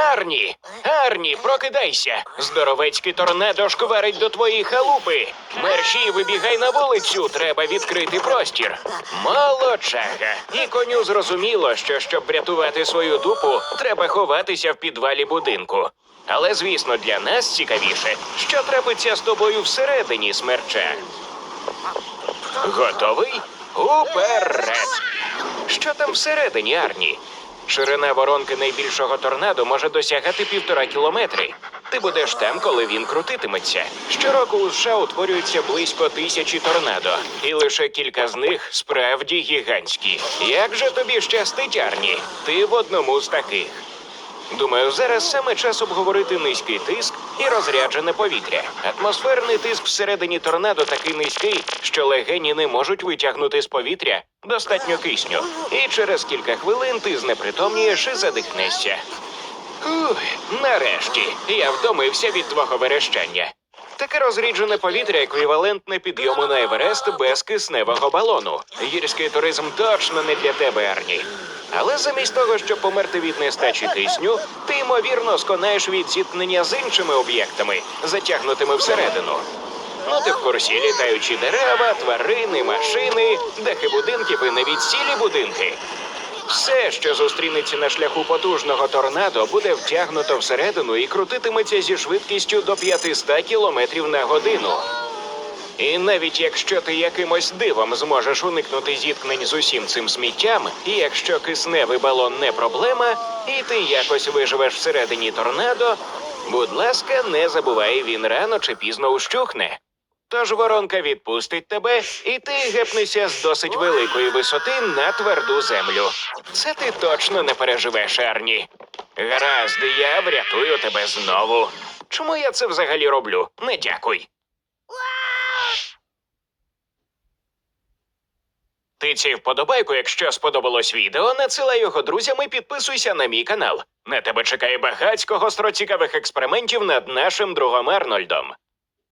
Арні, Арні, прокидайся! Здоровецький торнадо шкварить до твоєї халупи. Мерші, вибігай на вулицю, треба відкрити простір. Молодчага. І коню зрозуміло, що щоб врятувати свою дупу, треба ховатися в підвалі будинку. Але, звісно, для нас цікавіше, що трапиться з тобою всередині смерча. Готовий? Уперед! Що там всередині, Арні? Ширина воронки найбільшого торнадо може досягати півтора кілометри. Ти будеш там, коли він крутитиметься. Щороку у США утворюється близько тисячі торнадо, і лише кілька з них справді гігантські. Як же тобі щастить, Арні? Ти в одному з таких. Думаю, зараз саме час обговорити низький тиск і розряджене повітря. Атмосферний тиск всередині торнадо такий низький, що легені не можуть витягнути з повітря достатньо кисню. І через кілька хвилин ти знепритомнієш і задихнешся. Ух, нарешті я втомився від твого верещання. Таке розріджене повітря еквівалентне підйому на Еверест без кисневого балону. Гірський туризм точно не для тебе, Арні. Але замість того, щоб померти від нестачі кисню, ти ймовірно сконаєш від зіткнення з іншими об'єктами, затягнутими всередину. Ну, ти в курсі літаючі дерева, тварини, машини, дахи будинків і навіть цілі будинки. Все, що зустрінеться на шляху потужного торнадо, буде втягнуто всередину і крутитиметься зі швидкістю до 500 кілометрів на годину. І навіть якщо ти якимось дивом зможеш уникнути зіткнень з усім цим сміттям, і якщо кисневий балон не проблема, і ти якось виживеш всередині торнадо, будь ласка, не забувай, він рано чи пізно ущухне. Тож воронка відпустить тебе, і ти гепнешся з досить великої висоти на тверду землю. Це ти точно не переживеш, Арні. Гаразд, я врятую тебе знову. Чому я це взагалі роблю? Не дякуй. Тицяй вподобайку, якщо сподобалось відео, надсилай його друзям і підписуйся на мій канал. На тебе чекає багатько гостро цікавих експериментів над нашим другом Арнольдом.